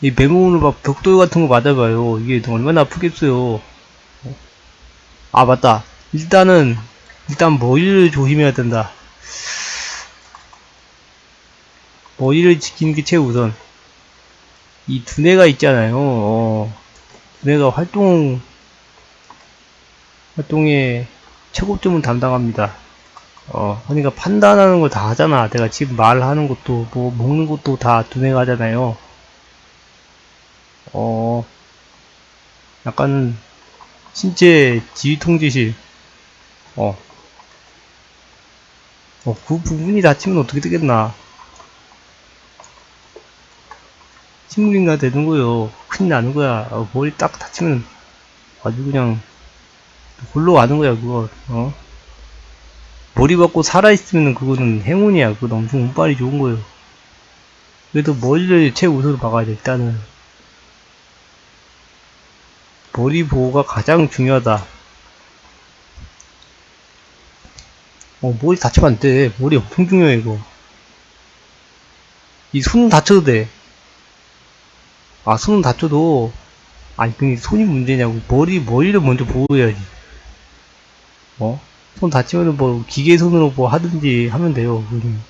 이 맨몸으로 막 벽돌 같은 거 맞아봐요. 이게 얼마나 아프겠어요. 아, 맞다. 일단은, 일단 머리를 조심해야 된다. 머리를 지키는 게 최우선. 이 두뇌가 있잖아요. 어, 두뇌가 활동, 활동의 최고점을 담당합니다. 어, 그러니까 판단하는 걸 다 하잖아. 내가 지금 말하는 것도, 뭐, 먹는 것도 다 두뇌가 하잖아요. 어, 약간, 신체 지휘 통제실, 어, 어, 그 부분이 다치면 어떻게 되겠나. 식물인가 되는 거요. 큰일 나는 거야. 어, 머리 딱 다치면 아주 그냥 골로 가는 거야, 그거. 어? 머리 받고 살아있으면 그거는 행운이야. 그거 엄청 운빨이 좋은 거예요. 그래도 머리를 최우선으로 박아야 돼, 일단은. 머리 보호가 가장 중요하다. 어, 머리 다치면 안 돼. 머리 엄청 중요해, 이거. 이 손 다쳐도 돼. 아, 손 다쳐도, 아니, 근데 손이 문제냐고. 머리, 머리를 먼저 보호해야지. 어? 손 다치면은 뭐, 기계 손으로 뭐 하든지 하면 돼요. 그거는.